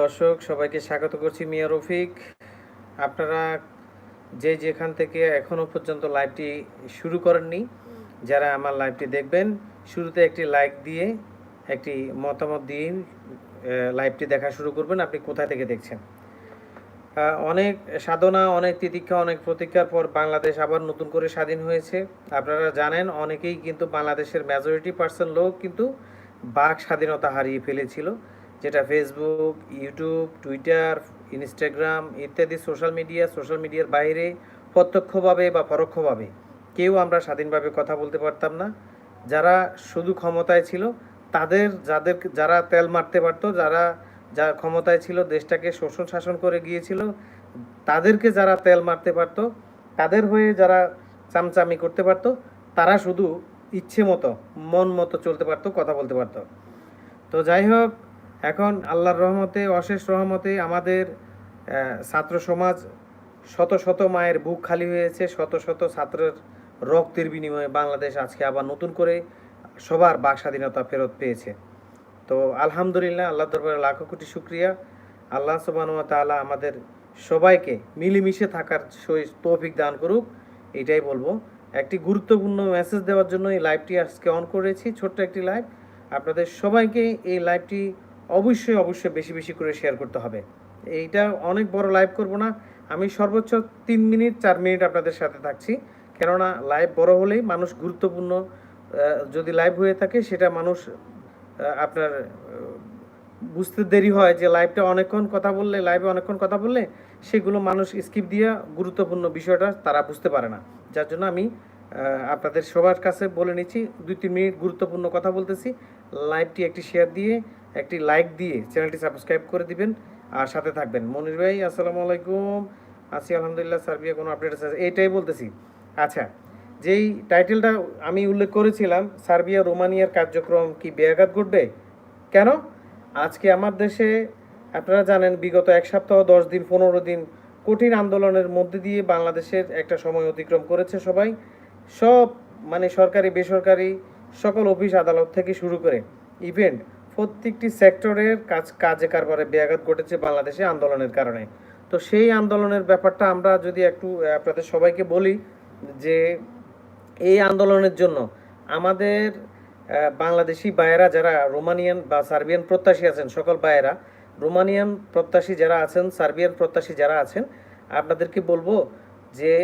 দর্শক, সবাইকে স্বাগত করছি মিয়া রফিক। আপনারা যে যেখান থেকে এখনও পর্যন্ত লাইভটি শুরু করেননি, যারা আমার লাইভটি দেখবেন, শুরুতে একটি লাইক দিয়ে একটি মতামত দিয়ে লাইভটি দেখা শুরু করবেন, আপনি কোথা থেকে দেখছেন? অনেক সাধনা, অনেক তিতিক্ষা, অনেক প্রতীক্ষার পর বাংলাদেশ আবার নতুন করে স্বাধীন হয়েছে। আপনারা জানেন, অনেকেই কিন্তু বাংলাদেশের মেজরিটি পার্সেন্ট লোক কিন্তু বাক স্বাধীনতা হারিয়ে ফেলেছিল। যেটা ফেসবুক ইউটিউব টুইটার ইনস্টাগ্রাম ইত্যাদি সোশ্যাল মিডিয়া সোশ্যাল মিডিয়ার বাইরে প্রত্যক্ষভাবে বা পরোক্ষভাবে কেউ আমরা স্বাধীনভাবে কথা বলতে পারতাম না। যারা শুধু ক্ষমতায় ছিল, তাদের যাদের যারা তেল মারতে পারতো, যারা যা ক্ষমতায় ছিল, দেশটাকে শোষণ শাসন করে গিয়েছিল, তাদেরকে যারা তেল মারতে পারতো, তাদের হয়ে যারা চামচামি করতে পারতো, তারা শুধু ইচ্ছে মতো, মন মতো চলতে পারতো, কথা বলতে পারতো। তো যাই হোক এখন আল্লাহর রহমতে, অশেষ রহমতে আমাদের ছাত্র সমাজ শত শত মায়ের বুক খালি হয়েছে, শত শত ছাত্রের রক্তের বিনিময়ে বাংলাদেশ আজকে আবার নতুন করে সবার বাক স্বাধীনতা ফেরত পেয়েছে। তো আলহামদুলিল্লাহ আল্লাহ দরবারে লাখো কোটি শুক্রিয়া। আল্লাহ সুবাহ তাআলা আমাদের সবাইকে মিলেমিশে থাকার তৌফিক দান করুক, এটাই বলব। একটি গুরুত্বপূর্ণ মেসেজ দেওয়ার জন্য এই লাইভটি আজকে অন করেছি, ছোট্ট একটি লাইভ আপনাদের সবাইকে এই লাইভটি অবশ্যই অবশ্যই বেশি বেশি করে শেয়ার করতে হবে। এইটা অনেক বড় লাইভ করব না। আমি সর্বোচ্চ তিন মিনিট, চার মিনিট আপনাদের সাথে থাকছি। কেননা লাইভ বড় হলেই মানুষ গুরুত্বপূর্ণ যদি লাইভ হয়ে থাকে, সেটা মানুষ আপনার বুঝতে দেরি হয় যে লাইভটা অনেকক্ষণ কথা বললে লাইভে অনেকক্ষণ কথা বললে, সেগুলো মানুষ স্কিপ দিয়ে গুরুত্বপূর্ণ বিষয়টা তারা বুঝতে পারে না। যার জন্য আমি আপনাদের সবার কাছে বলে নিচ্ছি দুই তিন মিনিট গুরুত্বপূর্ণ কথা বলতেছি। লাইভটি একটি শেয়ার দিয়ে, একটি লাইক দিয়ে চ্যানেলটি সাবস্ক্রাইব করে দিবেন। আর সাথে থাকবেন। মনির ভাই, আসসালামু আলাইকুম। আসি আলহামদুলিল্লাহ, সার্বিয়া কোনো আপডেট আছে? এইটাই বলতেছি। আচ্ছা যেই টাইটেলটা আমি উল্লেখ করেছিলাম, সার্বিয়া রোমানিয়ার কার্যক্রম কি ব্যাঘাত ঘটবে? কেন? আজকে আমার দেশে, আপনারা জানেন, বিগত এক সপ্তাহ, দশ দিন, পনেরো দিন কঠিন আন্দোলনের মধ্যে দিয়ে বাংলাদেশের একটা সময় অতিক্রম করেছে সবাই। সব মানে সরকারি, বেসরকারি সকল অফিস আদালত থেকে শুরু করে ইভেন্ট প্রত্যেকটি সেক্টরের কাজ, কাজে কারবারে ব্যাঘাত ঘটেছে বাংলাদেশে আন্দোলনের কারণে। তো সেই আন্দোলনের ব্যাপারটা আমরা যদি একটু আপনাদের সবাইকে বলি যে এই আন্দোলনের জন্য আমাদের বাংলাদেশি বায়েরা যারা রোমানিয়ান বা সার্বিয়ান প্রত্যাশী আছেন, সকল বায়েরা রোমানিয়ান প্রত্যাশী যারা আছেন, সার্বিয়ান প্রত্যাশী যারা আছেন, আপনাদেরকে বলব যে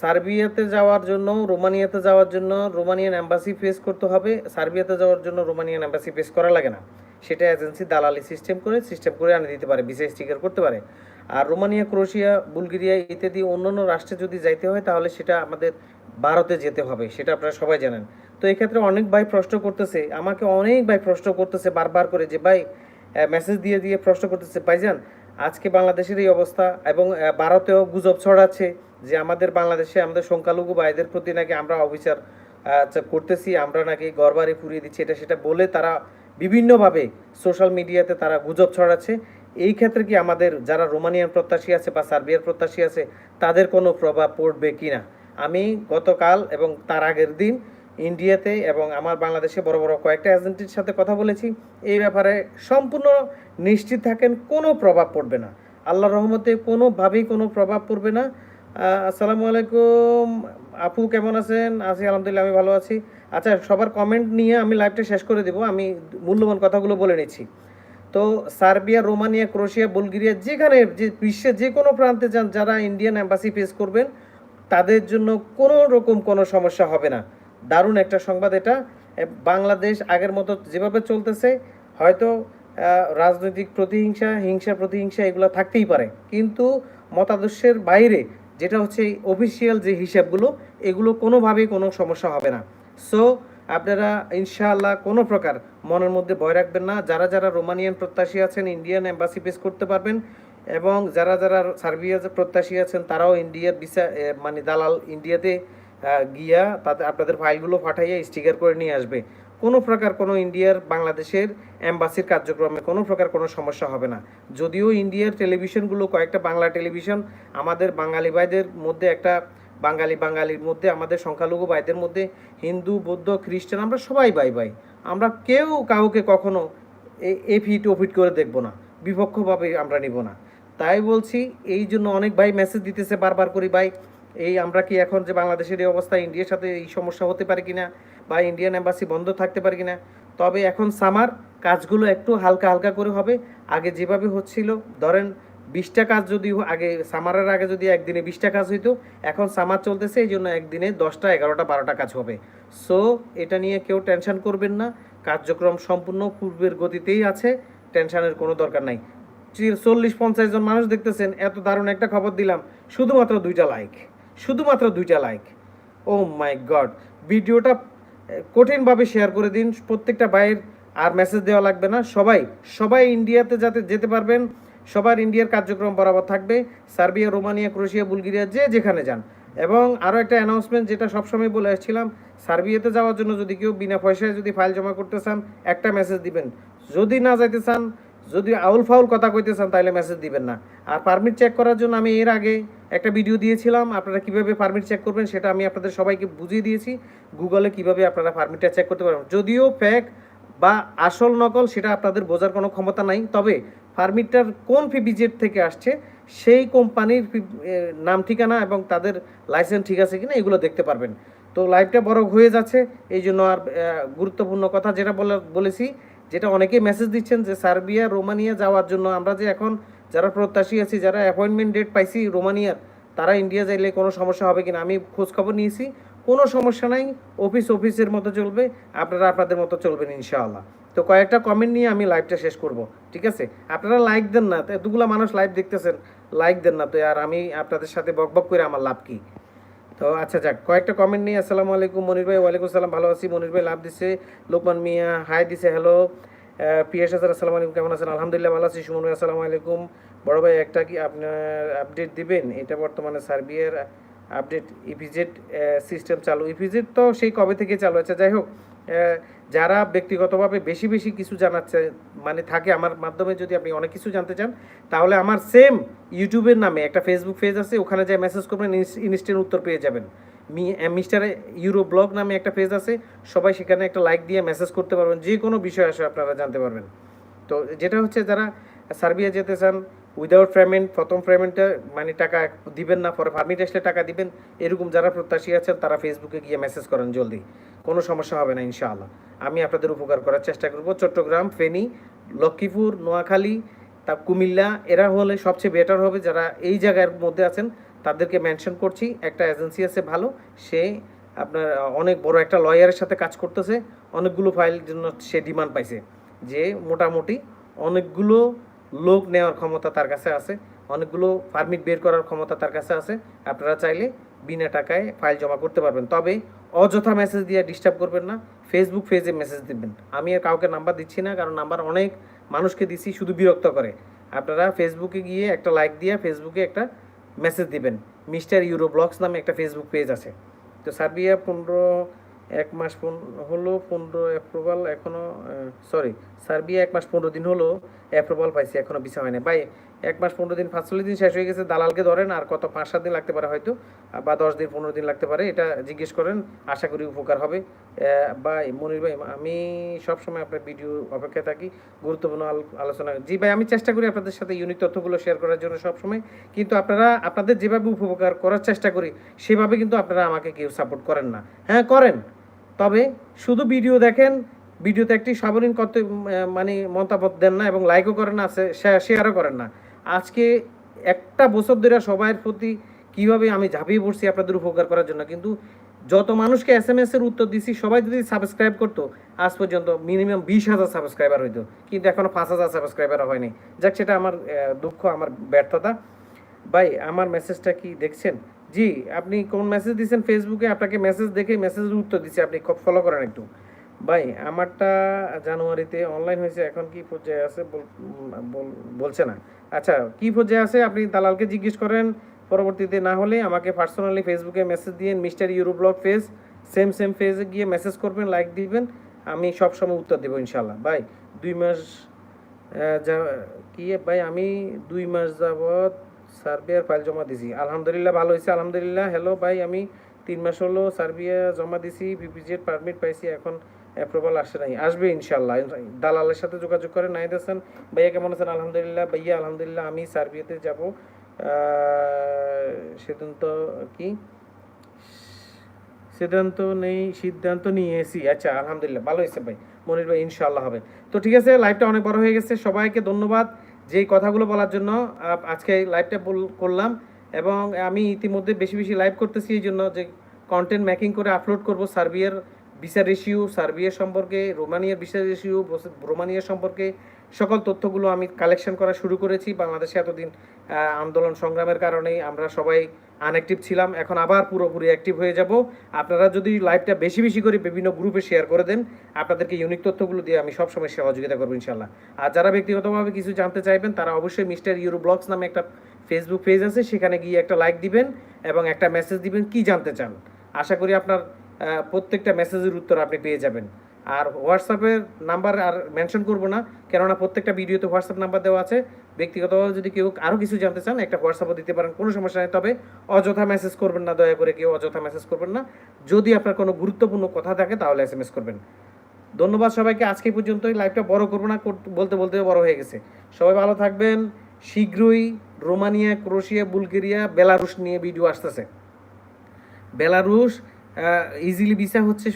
সার্বিয়াতে যাওয়ার জন্য, রোমানিয়াতে যাওয়ার জন্য রোমানিয়ান অ্যাম্বাসি ফেস করতে হবে। সার্বিয়াতে যাওয়ার জন্য রোমানিয়ান অ্যাম্বাসি ফেস করা লাগে না। সেটা এজেন্সি দালালি সিস্টেম করে সিস্টেম করে আনে দিতে পারে বিশেষ স্টিকার করতে পারে। আর রোমানিয়া ক্রোয়েশিয়া বুলগেরিয়া ইত্যাদি অন্যান্য রাষ্ট্রে যদি যাইতে হয়, তাহলে সেটা আমাদের ভারতে যেতে হবে, সেটা আপনারা সবাই জানেন। তো এক্ষেত্রে অনেক ভাই প্রশ্ন করতেছে, আমাকে অনেক ভাই প্রশ্ন করতেছে বারবার করে যে, ভাই মেসেজ দিয়ে দিয়ে প্রশ্ন করতেছে, ভাইজান আজকে বাংলাদেশের এই অবস্থা এবং ভারতেও গুজব ছড়াচ্ছে যে আমাদের বাংলাদেশে আমাদের সংখ্যালঘু ভাইদের প্রতি নাকি আমরা অবিচার করতেছি, আমরা নাকি ঘরবাড়ি পুড়িয়ে দিচ্ছি, এটা সেটা বলে তারা বিভিন্নভাবে সোশ্যাল মিডিয়াতে তারা গুজব ছড়াচ্ছে। এই ক্ষেত্রে কি আমাদের যারা রোমানিয়ান প্রত্যাশী আছে বা সার্বিয়ার প্রত্যাশী আছে, তাদের কোনো প্রভাব পড়বে কি না আমি গতকাল এবং তার আগের দিন ইন্ডিয়াতে এবং আমার বাংলাদেশে বড় বড় কয়েকটা এজেন্টের সাথে কথা বলেছি। এই ব্যাপারে সম্পূর্ণ নিশ্চিত থাকেন, কোনো প্রভাব পড়বে না। আল্লাহ রহমতে কোনোভাবেই কোনো প্রভাব পড়বে না। আসসালামু আলাইকুম। আপু কেমন আছেন? আছি, আলহামদুলিল্লাহ, আমি ভালো আছি। আচ্ছা সবার কমেন্ট নিয়ে আমি লাইভটা শেষ করে দেবো। আমি মূল্যবান কথাগুলো বলে নিচ্ছি। তো, সার্বিয়া, রোমানিয়া, ক্রোশিয়া, বুলগেরিয়া, যেখানে যে বিশ্বের যে কোনো প্রান্তে যান, যারা ইন্ডিয়ান অ্যাম্বাসি ফেস করবেন, তাদের জন্য কোনো রকম কোনো সমস্যা হবে না। দারুণ একটা সংবাদ এটা। বাংলাদেশ আগের মতো যেভাবে চলতেছে, হয়তো রাজনৈতিক প্রতিহিংসা, হিংসা, প্রতিহিংসা এগুলো থাকতেই পারে। কিন্তু মতাদর্শের বাইরে যেটা হচ্ছে অফিসিয়াল যে হিসাবগুলো, এগুলো কোনোভাবেই কোনো সমস্যা হবে না। সো আপনারা ইনশাআল্লাহ কোনো প্রকার মনের মধ্যে ভয় রাখবেন না। যারা যারা রোমানিয়ান প্রত্যাশী আছেন, ইন্ডিয়ান এম্বাসি পেস করতে পারবেন এবং যারা যারা সার্বিয়া প্রত্যাশী আছেন, তারাও ইন্ডিয়ার ভিসা মানে দালাল ইন্ডিয়াতে গিয়া তাদের আপনাদের ফাইলগুলো পাঠাইয়া স্টিকার করে নিয়ে আসবে। কোনো প্রকার কোনো ইন্ডিয়ার, বাংলাদেশের অ্যাম্বাসির কার্যক্রমে কোনো প্রকার কোনো সমস্যা হবে না। যদিও ইন্ডিয়ার টেলিভিশনগুলো কয়েকটা বাংলা টেলিভিশন, আমাদের বাঙালি ভাইদের মধ্যে একটা, বাঙালি বাঙালির মধ্যে, আমাদের সংখ্যালঘু ভাইদের মধ্যে, হিন্দু, বৌদ্ধ, খ্রিস্টান, আমরা সবাই ভাই ভাই। আমরা কেউ কাউকে কখনো এ- এ ফিট ও ফিট করে দেখব না। বিপক্ষভাবে আমরা নিব না। তাই বলছি, এই জন্য অনেক ভাই মেসেজ দিতেছে, বারবার করি, ভাই এই আমরা কি এখন যে বাংলাদেশের এই অবস্থা, ইন্ডিয়ার সাথে এই সমস্যা হতে পারে কিনা বা ইন্ডিয়ান এম্বাসি বন্ধ থাকতে পারে কিনা, তবে এখন সামার কাজগুলো একটু হালকা হালকা করে হবে। আগে যেভাবে হচ্ছিল, ধরেন বিশটা কাজ যদি আগে সামারের আগে যদি একদিনে বিশটা কাজ হইতো, এখন সামার চলতেছে, এই জন্য একদিনে দশটা, এগারোটা, বারোটা কাজ হবে। সো এটা নিয়ে কেউ টেনশন করবেন না, কার্যক্রম সম্পূর্ণ পূর্বের গতিতেই আছে টেনশনের কোনো দরকার নাই। চল্লিশ, পঞ্চাশ জন মানুষ দেখতেছেন, এত দারুণ একটা খবর দিলাম, শুধুমাত্র দুইটা লাইক শুধুমাত্র দুইটা লাইক ও মাই গড ভিডিওটা কঠিনভাবে শেয়ার করে দিন। প্রত্যেকটা ভাইয়ের আর মেসেজ দেওয়া লাগবে না। সবাই সবাই ইন্ডিয়াতে যাতে, যেতে পারবেন। সবার ইন্ডিয়ার কার্যক্রম বরাবর থাকবে। সার্বিয়া, রোমানিয়া ক্রোয়েশিয়া বুলগেরিয়া, যে যেখানে যান। এবং আরও একটা অ্যানাউন্সমেন্ট যেটা সবসময় বলে আসছিলাম, সার্বিয়াতে যাওয়ার জন্য যদি কেউ বিনা পয়সায় যদি ফাইল জমা করতে চান, একটা মেসেজ দিবেন। যদি না যাইতে চান যদি আউল ফাউল কথা কইতে চান তাহলে মেসেজ দিবেন না। আর পারমিট চেক করার জন্য আমি এর আগে একটা ভিডিও দিয়েছিলাম, আপনারা কীভাবে পারমিট চেক করবেন সেটা আমি আপনাদের সবাইকে বুঝিয়ে দিয়েছি। গুগলে কীভাবে আপনারা পারমিটটা চেক করতে পারবেন। যদিও ফেক বা আসল নকল, সেটা আপনাদের বোঝার কোনো ক্ষমতা নাই। তবে পারমিটটার কোন পিপিজেড থেকে আসছে, সেই কোম্পানির নাম ঠিকানা এবং তাদের লাইসেন্স ঠিক আছে কিনা, এগুলো দেখতে পারবেন। তো লাইভটা বড় হয়ে যাচ্ছে এই জন্য আর গুরুত্বপূর্ণ কথা যেটা বলে বলেছি যেটা অনেকেই মেসেজ দিচ্ছেন যে সার্বিয়া, রোমানিয়া যাওয়ার জন্য। আমরা যে এখন যারা প্রত্যাশী আছি, যারা অ্যাপয়েন্টমেন্ট ডেট পাইছি রোমানিয়ার, তারা ইন্ডিয়া যাইলে কোনো সমস্যা হবে কিনা? আমি খোঁজখবর নিয়েছি। কোনো সমস্যা নাই অফিস অফিসের মতো চলবে, আপনারা আপনাদের মতো চলবেন ইনশাআল্লাহ। তো কয়েকটা কমেন্ট নিয়ে আমি লাইভটা শেষ করব, ঠিক আছে? আপনারা লাইক দেন না এতগুলো মানুষ লাইভ দেখতেছেন লাইক দেন না। তো আর আমি আপনাদের সাথে বকবক করে আমার লাভ কি? তো আচ্ছা যাক, কয়েকটা কমেন্ট নিয়ে আসসালামু আলাইকুম মনির ভাই, ওয়ালাইকুম আসসালাম, ভালো আছি। মনির ভাই লাভ দিছে, লোকমান মিয়া হাই দিছে হ্যালো পিএস আসার আসসালামু আলাইকুম, কেমন আছেন? আলহামদুলিল্লাহ ভালো আছি, সুমন ভাই, আসসালামু আলাইকুম। বড়ো ভাই, একটা কি আপনার আপডেট দিবেন? এটা বর্তমানে সার্বিয়ার আপডেট ইপিজেড সিস্টেম চালু। ইপিজেড তো সেই কবে থেকে চালু আছে? যাই হোক যারা ব্যক্তিগতভাবে বেশি বেশি কিছু জানাচ্ছে মানে থাকে আমার মাধ্যমে যদি আপনি অনেক কিছু জানতে চান, তাহলে আমার সেম ইউটিউবের নামে একটা ফেসবুক পেজ আছে, ওখানে যা মেসেজ করবেন ইনস্ট্যান্ট উত্তর পেয়ে যাবেন। মি মিস্টার ইউরো ব্লগ নামে একটা পেজ আছে, সবাই সেখানে একটা লাইক দিয়ে মেসেজ করতে পারবেন যে কোনো বিষয় আসে আপনারা জানতে পারবেন। তো যেটা হচ্ছে যারা সার্বিয়া যেতে চান উইদাউট পেমেন্ট প্রথম পেমেন্টটা মানে টাকা দিবেন না, পরে পারমিট আসলে টাকা দিবেন, এরকম যারা প্রত্যাশী আছেন তারা ফেসবুকে গিয়ে মেসেজ করেন জলদি। কোনো সমস্যা হবে না, ইনশাআল্লাহ। আমি আপনাদের উপকার করার চেষ্টা করব। চট্টগ্রাম, ফেনী, লক্ষ্মীপুর, নোয়াখালী, তা কুমিল্লা, এরা হলে সবচেয়ে বেটার হবে যারা এই জায়গার মধ্যে আছেন, তাদেরকে মেনশন করছি। একটা এজেন্সি আছে ভালো, সে আপনার অনেক বড় একটা লয়ারের সাথে কাজ করতেছে। অনেকগুলো ফাইল জন্য সে ডিমান্ড পাইছে। যে মোটামুটি অনেকগুলো লোক নেওয়ার ক্ষমতা তার কাছে আছে, অনেকগুলো পারমিট বের করার ক্ষমতা তার কাছে আছে, আপনারা চাইলে বিনা টাকায় ফাইল জমা করতে পারবেন। তবে অযথা মেসেজ দিয়ে ডিস্টার্ব করবেন না ফেসবুক পেজে মেসেজ দিবেন। আমি আর কাউকে নাম্বার দিচ্ছি না, কারণ নাম্বার অনেক মানুষকে দিচ্ছি শুধু বিরক্ত করে। আপনারা ফেসবুকে গিয়ে একটা লাইক দিয়ে ফেসবুকে একটা মেসেজ দিবেন। মিস্টার ইউরো ব্লগস নামে একটা ফেসবুক পেজ আছে। তো সার্বিয়া পনেরো এক মাস হলো পনেরো অ্যাপ্রুভাল এখনও সরি সার্বিয়া এক মাস পনেরো দিন হলো অ্যাপ্রুভাল পাইছি, এখনও ভিসা হয়নি ভাই, এক মাস পনেরো দিন, পাঁচচল্লিশ দিন শেষ হয়ে গেছে, দালালকে ধরেন, আর কত, পাঁচ, সাত দিন লাগতে পারে হয়তো, বা দশ দিন, পনেরো দিন লাগতে পারে, এটা জিজ্ঞেস করেন, আশা করি উপকার হবে। ভাই, মনির ভাই, আমি সবসময় আপনার ভিডিও অপেক্ষায় থাকি, গুরুত্বপূর্ণ আল- আলোচনা। জি ভাই, আমি চেষ্টা করি আপনাদের সাথে ইউনিক তথ্যগুলো শেয়ার করার জন্য সবসময়, কিন্তু আপনারা, আপনাদের যেভাবে উপকার করার চেষ্টা করি, সেভাবে কিন্তু আপনারা আমাকে কেউ সাপোর্ট করেন না। হ্যাঁ করেন। তবে শুধু ভিডিও দেখেন, ভিডিওতে একটি সাবলীন কত মানে মতামত দেন না এবং লাইকও করেন না শেয়ারও করেন না। আজকে একটা বছর ধরে সবার প্রতি কীভাবে আমি ঝাঁপিয়ে পড়ছি আপনাদের উপকার করার জন্য, কিন্তু যত মানুষকে এস এম এস এর উত্তর দিছি, সবাই যদি সাবস্ক্রাইব করতো, আজ পর্যন্ত মিনিমাম বিশ হাজার সাবস্ক্রাইবার হইতো, কিন্তু এখনও পাঁচ হাজার সাবস্ক্রাইবার হয়নি। যাক, সেটা আমার দুঃখ, আমার ব্যর্থতা। ভাই, আমার মেসেজটা কি দেখছেন? জি, আপনি কোন মেসেজ দিচ্ছেন ফেসবুকে আপনাকে মেসেজ দেখে মেসেজের উত্তর দিচ্ছি আপনি ফলো করেন একটু। ভাই, আমারটা জানুয়ারিতে অনলাইন হয়েছে, এখন কি পর্যায়ে আছে বল- বলছে না। আচ্ছা কি পর্যায়ে আছে? আপনি দালালকে জিজ্ঞেস করেন, পরবর্তীতে না হলে আমাকে পার্সোনালি ফেসবুকে মেসেজ দিয়ে mister Euro blog page same same পেজে গিয়ে মেসেজ করবেন লাইক দিবেন, আমি সব সময় উত্তর দেবো ইনশাল্লাহ ভাই, দুই মাস যা কি, ভাই, আমি দুই মাস যাবৎ সার্বিয়ার ফাইল জমা দিছি। আলহামদুলিল্লাহ ভালো হয়েছে আলহামদুলিল্লাহ। হ্যালো ভাই, আমি তিন মাস হলো সার্বিয়া জমা দিছি ভিপিজেড পারমিট পাইছি, এখন অ্যাপ্রুভাল আসে নাই। আসবে ইনশাল্লাহ দালালের সাথে যোগাযোগ করে নাহিদ হাসান ভাইয়া কেমন আছেন? আলহামদুলিল্লাহ। ভাইয়া, আলহামদুলিল্লাহ, আমি সার্বিয়াতে যাব। সিদ্ধান্ত কি? সিদ্ধান্ত নেই, সিদ্ধান্ত নিয়েছি। আচ্ছা আলহামদুলিল্লাহ, ভালো হয়েছে ভাই। মনির ভাই, ইনশাআল্লাহ হবে। তো ঠিক আছে লাইভটা অনেক বড় হয়ে গেছে। সবাইকে ধন্যবাদ। যেই কথাগুলো বলার জন্য আজকে লাইভটা করলাম এবং আমি ইতিমধ্যে বেশি বেশি লাইভ করতেছি, এই জন্য যে কন্টেন্ট মেকিং করে আপলোড করব সার্বিয়ার ভিসা রেশিও, সার্বিয়া সম্পর্কে, রোমানিয়ার ভিসা রেশিও রোমানিয়া সম্পর্কে সকল তথ্যগুলো আমি কালেকশন করা শুরু করেছি। বাংলাদেশে এতদিন আন্দোলন সংগ্রামের কারণেই আমরা সবাই আনঅ্যাক্টিভ ছিলাম। এখন আবার পুরোপুরি অ্যাক্টিভ হয়ে যাব। আপনারা যদি লাইভটা বেশি বেশি করে বিভিন্ন গ্রুপে শেয়ার করে দেন, আপনাদেরকে ইউনিক তথ্যগুলো দিয়ে আমি সবসময় সহযোগিতা করব ইনশাল্লাহ আর যারা ব্যক্তিগতভাবে কিছু জানতে চাইবেন, তারা অবশ্যই মিস্টার ইউরো ব্লগস নামে একটা ফেসবুক পেজ আছে। সেখানে গিয়ে একটা লাইক দিবেন এবং একটা মেসেজ দিবেন কি জানতে চান। আশা করি আপনার প্রত্যেকটা মেসেজের উত্তর আপনি পেয়ে যাবেন। আর হোয়াটসঅ্যাপের নাম্বার আর মেনশন করব না, কেননা প্রত্যেকটা ভিডিওতে হোয়াটসঅ্যাপ নাম্বার দেওয়া আছে। ব্যক্তিগতভাবে যদি কেউ আরও কিছু জানতে চান, একটা হোয়াটসঅ্যাপও দিতে পারেন, কোনো সমস্যা নেই। তবে অযথা মেসেজ করবেন না, দয়া করে কেউ অযথা মেসেজ করবেন না। যদি আপনার কোনো গুরুত্বপূর্ণ কথা থাকে, তাহলে এস এম এস করবেন। ধন্যবাদ সবাইকে, আজকে পর্যন্তই। লাইভটা বড় করব না বলতে বলতে বড় হয়ে গেছে। সবাই ভালো থাকবেন। শীঘ্রই রোমানিয়া, ক্রোশিয়া, বুলগেরিয়া, বেলারুশ নিয়ে ভিডিও আসতেছে। বেলারুশ ইজিলি ভিসা হচ্ছে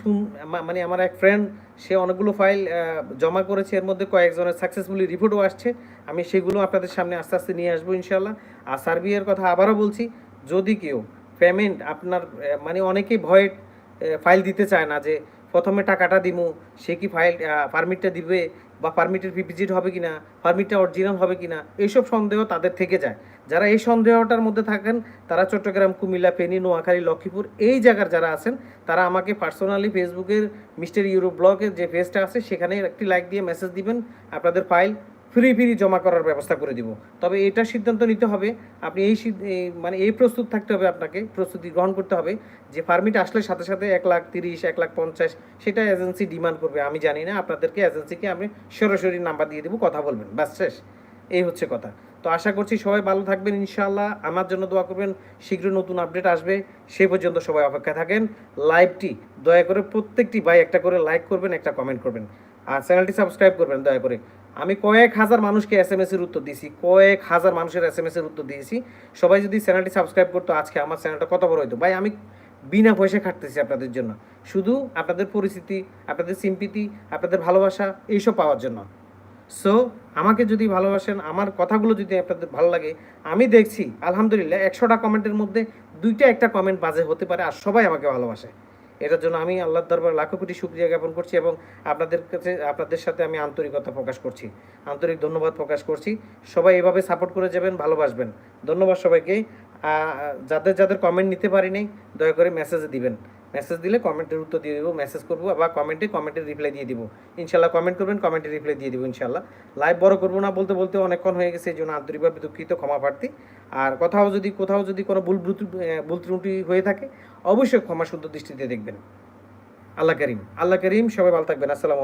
মানে আমার এক ফ্রেন্ড সে অনেকগুলো ফাইল জমা করেছে। এর মধ্যে কয়েকজনের সাকসেসফুলি রিপোর্টও আসছে। আমি সেগুলো আপনাদের সামনে আস্তে আস্তে নিয়ে আসব ইনশাল্লাহ আর সার্বিয়ার কথা আবারও বলছি, যদি কেউ পেমেন্ট আপনার মানে অনেকেই ভয়ে ফাইল দিতে চায় না যে প্রথমে টাকাটা দিমু, সে কি ফাইল পারমিটটা দিবে বা পারমিটের ভিজিট হবে কি না পারমিটটা অরিজিনাল হবে কি না এইসব সন্দেহ তাদের থেকে যায়। যারা এই সন্দেহটার মধ্যে থাকেন, তারা চট্টগ্রাম, কুমিল্লা, ফেনী, নোয়াখালী, লক্ষ্মীপুর, এই জায়গার যারা আছেন, তারা আমাকে পার্সোনালি ফেসবুকের মিস্টার ইউরো ব্লগের যে পেজটা আছে, সেখানে একটি লাইক দিয়ে মেসেজ দিবেন, আপনাদের ফাইল ফ্রি ফ্রি জমা করার ব্যবস্থা করে দিব। তবে এটা সিদ্ধান্ত নিতে হবে। আপনি এই মানে এই প্রস্তুত থাকতে হবে আপনাকে, প্রস্তুতি গ্রহণ করতে হবে যে পারমিট আসলে সাথে সাথে এক লাখ তিরিশ, এক লাখ পঞ্চাশ সেটা এজেন্সি ডিমান্ড করবে। আমি জানি না, আপনাদেরকে এজেন্সিকে আমি সরাসরি নাম্বার দিয়ে দেবো, কথা বলবেন, ব্যাস শেষ। এই হচ্ছে কথা। তো আশা করছি সবাই ভালো থাকবেন ইনশাআল্লাহ। আমার জন্য দোয়া করবেন, শীঘ্র নতুন আপডেট আসবে। সেই পর্যন্ত সবাই অপেক্ষা থাকেন। লাইভটি দয়া করে প্রত্যেকটি ভাই একটা করে লাইক করবেন, একটা কমেন্ট করবেন। আর চ্যানেলটি সাবস্ক্রাইব করবেন দয়া করে। আমি কয়েক হাজার মানুষকে এস এম এস এর উত্তর দিয়েছি, কয়েক হাজার মানুষের এস এম এস এর উত্তর দিয়েছি। সবাই যদি চ্যানেলটি সাবস্ক্রাইব করতো, আজকে আমার চ্যানেলটা কত বড় হতো ভাই, আমি বিনা পয়সা খাটতেছি আপনাদের জন্য। শুধু আপনাদের পরিস্থিতি আপনাদের সিম্পিতি আপনাদের ভালোবাসা, এইসব পাওয়ার জন্য। সো আমাকে যদি ভালোবাসেন, আমার কথাগুলো যদি আপনাদের ভালো লাগে, আমি দেখছি, আলহামদুলিল্লাহ, একশোটা কমেন্টের মধ্যে দুইটা একটা কমেন্ট বাজে হতে পারে, আর সবাই আমাকে ভালোবাসে। এটার জন্য আমি আল্লাহর দরবার লাখো কোটি শুক্রিয়া জ্ঞাপন করছি এবং আপনাদের কাছে, আপনাদের সাথে আমি আন্তরিকতা প্রকাশ করছি। আন্তরিক ধন্যবাদ প্রকাশ করছি। সবাই এভাবে সাপোর্ট করে যাবেন, ভালোবাসবেন। ধন্যবাদ সবাইকে। যাদের যাদের কমেন্ট নিতে পারিনি, দয়া করে মেসেজ দিবেন। মেসেজ দিলে কমেন্টের উত্তর দিয়ে দেবো মেসেজ করব বা কমেন্টে কমেন্টের রিপ্লাই দিয়ে দিব। ইনশাল্লাহ কমেন্ট করবেন কমেন্টে রিপ্লাই দিয়ে দিব ইনশাল্লাহ। লাইভ বড় করব না বলতে বলতে অনেকক্ষণ হয়ে গেছে, এই জন্য আন্তরিকভাবে দুঃখিত, ক্ষমা প্রার্থী। আর কোথাও যদি কোথাও যদি কোনো ভুল ভুল ত্রুটি হয়ে থাকে, অবশ্যই ক্ষমা শুদ্ধ দৃষ্টিতে দেখবেন। আল্লাহ করিম আল্লাহ করিম, সবাই ভালো থাকবেন, আসসালামু আলাইকুম।